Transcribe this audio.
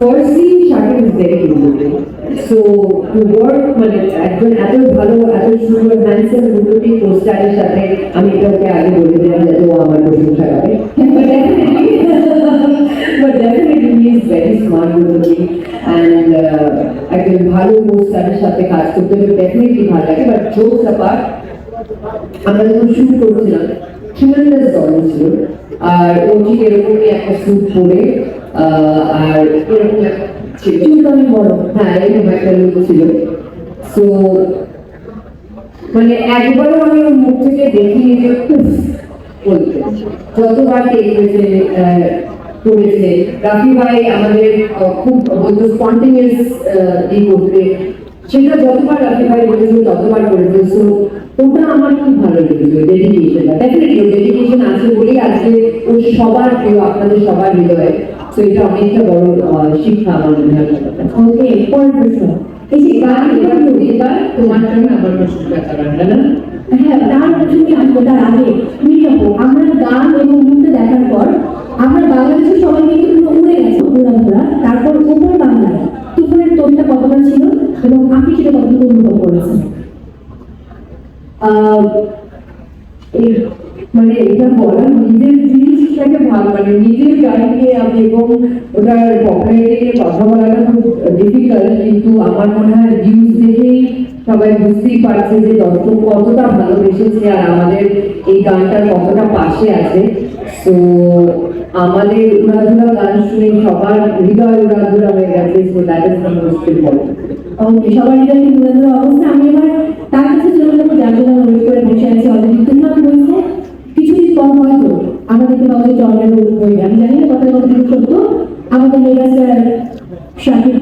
Firstly, Shakir is very innovative. So to work মানে একজন এত ভালো এত সুন্দর হ্যান্ডসাম দুটোটি পোস্টারের সাথে আমি এটা ওকে আগে বলে দিলাম যাতে ও আমার প্রশংসা করে But definitely, but definitely he is very smart দুটোটি and uh, একজন ভালো পোস্টারের সাথে কাজ করতে হলে definitely ভালো লাগে but jokes apart আমরা যখন শুট করছিলাম ট্রিমেন্ডাস গরম ছিল আর ও ঠিক এরকমই একটা স্যুট পরে আর এরকম ছিল। বড়। হ্যাঁ এরকম একটা লুক ছিল। সো মানে একবারও আমি ওর মুখ থেকে দেখিনি যে বলতে। যতবার দেখেছে করেছে। রাফি ভাই আমাদের খুব বলতো স্পন্টেনিয়াস ই করতে। সেটা যতবার রাফি ভাই বলেছিল ততবার করেছে। সো ওটা আমার ডেফিনেটলি ডেডিকেশন আছে বলেই আজকে ও সবার প্রিয় আপনাদের সবার হৃদয়ে। তো এটা অনেকটা বড় শিক্ষা আমার মনে হয়। ওকে প্রশ্ন এই যে গান এবার এবার তোমার জন্য না? হ্যাঁ তার প্রসঙ্গে আসব তার আগে মির্জাপুর আমরা গান এবং নৃত্য দেখার পর আমরা বাংলাদেশের সবাই কিন্তু উড়ে গেছে ঘোরা ঘোরা তারপর উপর বাংলায় তুফানের টোনটা কতটা ছিল এবং আপনি সেটা কতটুকু অনুভব করেছেন? মানে এটা বলা নিজের জিনিসটাকে ভালো মানে নিজের গানকে আমি এবং ওটার পপুলারিটি কথা বলাটা খুব ডিফিকাল্ট কিন্তু আমার মনে হয় ভিউজ দেখেই সবাই বুঝতেই পারছে যে দর্শক কতটা ভালোবেসেছে আর আমাদের এই গানটার কতটা পাশে আছে। তো আমাদের উড়াধুরা গান শুনে সবার হৃদয় উড়াধুরা হয়ে গেছে so that is the most important সবার হৃদয় তুলে ধরা অবস্থা আমি এবার পাওয়া যায় চন্দ্রের বই আমি জানি না কথা কতটুকু সত্য আমাদের মেগাস্টার শাকিব